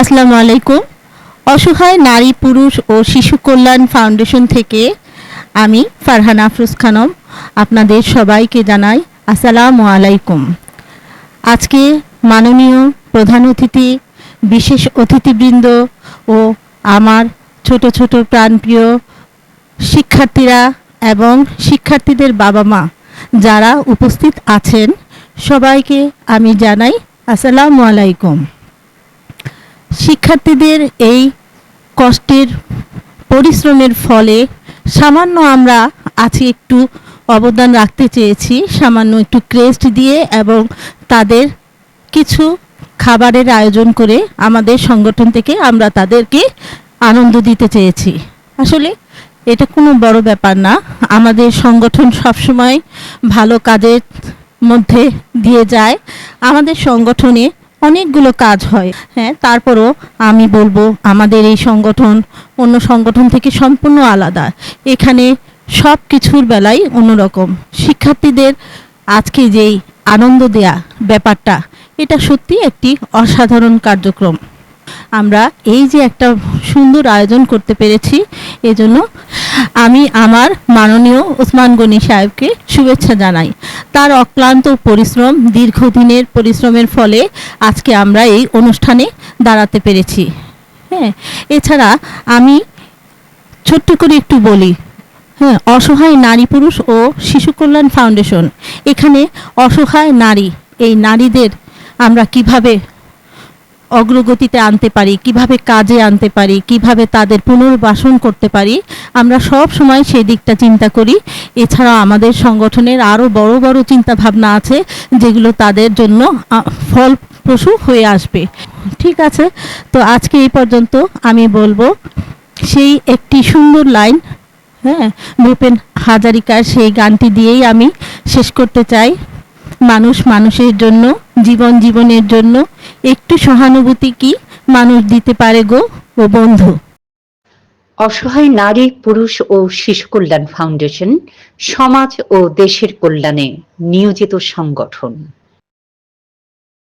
আসসালামু আলাইকুম। অসহায় নারী, পুরুষ ও শিশু কল্যাণ ফাউন্ডেশন থেকে আমি ফারহান আফরোজ খানম, আপনাদের সবাইকে জানাই আসসালামু আলাইকুম। আজকে মাননীয় প্রধান অতিথি, বিশেষ অতিথিবৃন্দ ও আমার ছোট ছোট প্রাণপ্রিয় শিক্ষার্থীরা এবং শিক্ষার্থীদের বাবা মা যারা উপস্থিত আছেন, সবাইকে আমি জানাই আসসালামু আলাইকুম। শিক্ষার্থীদের এই কষ্টের পরিশ্রমের ফলে সামান্য আমরা আজকে একটু অবদান রাখতে চেয়েছি, সামান্য একটু ক্রেস্ট দিয়ে এবং তাদের কিছু খাবারের আয়োজন করে আমাদের সংগঠন থেকে আমরা তাদেরকে আনন্দ দিতে চেয়েছি। আসলে এটা কোনো বড় ব্যাপার না। আমাদের সংগঠন সবসময় ভালো কাজের মধ্যে দিয়ে যায়। আমাদের সংগঠনে অনেকগুলো কাজ হয়। হ্যাঁ তারপরও আমি বলব, আমাদের এই সংগঠন অন্য সংগঠন থেকে সম্পূর্ণ আলাদা। এখানে সব কিছুর বেলাই অন্যরকম। শিক্ষার্থীদের আজকে যেই আনন্দ দেয়া ব্যাপারটা, এটা সত্যি একটি অসাধারণ কার্যক্রম। আমরা এই যে একটা সুন্দর আয়োজন করতে পেরেছি, এজন্য আমি আমার মাননীয় ওসমান গনি সাহেবকে শুভেচ্ছা জানাই। তার অক্লান্ত পরিশ্রম, দীর্ঘদিনের পরিশ্রমের ফলে আজকে আমরা এই অনুষ্ঠানে দাঁড়াতে পেরেছি। হ্যাঁ এছাড়া আমি ছোট্ট করে একটু বলি হ্যাঁ অসহায় নারী পুরুষ ও শিশু কল্যাণ ফাউন্ডেশন, এখানে অসহায় নারী, এই নারীদের আমরা কীভাবে অগ্রগতিতে আনতে পারি, কীভাবে কাজে আনতে পারি, কীভাবে তাদের পুনর্বাসন করতে পারি, আমরা সব সময় সেই দিকটা চিন্তা করি। এছাড়াও আমাদের সংগঠনের আরও বড় বড় চিন্তা ভাবনা আছে, যেগুলো তাদের জন্য ফলপ্রসূ হয়ে আসবে। ঠিক আছে, তো আজকে এই পর্যন্ত আমি বলব, সেই একটি সুন্দর লাইন হ্যাঁ ভূপেন হাজারিকার সেই গানটি দিয়েই আমি শেষ করতে চাই। মানুষ মানুষের জন্য, জীবন জীবনের জন্য একটু সহানুভূতি কি মানুষ দিতে পারে গো, ও বন্ধু? অসহায় নারী, পুরুষ ও শিশু কল্যাণ ফাউন্ডেশন, সমাজ ও দেশের কল্যাণে নিয়োজিত সংগঠন।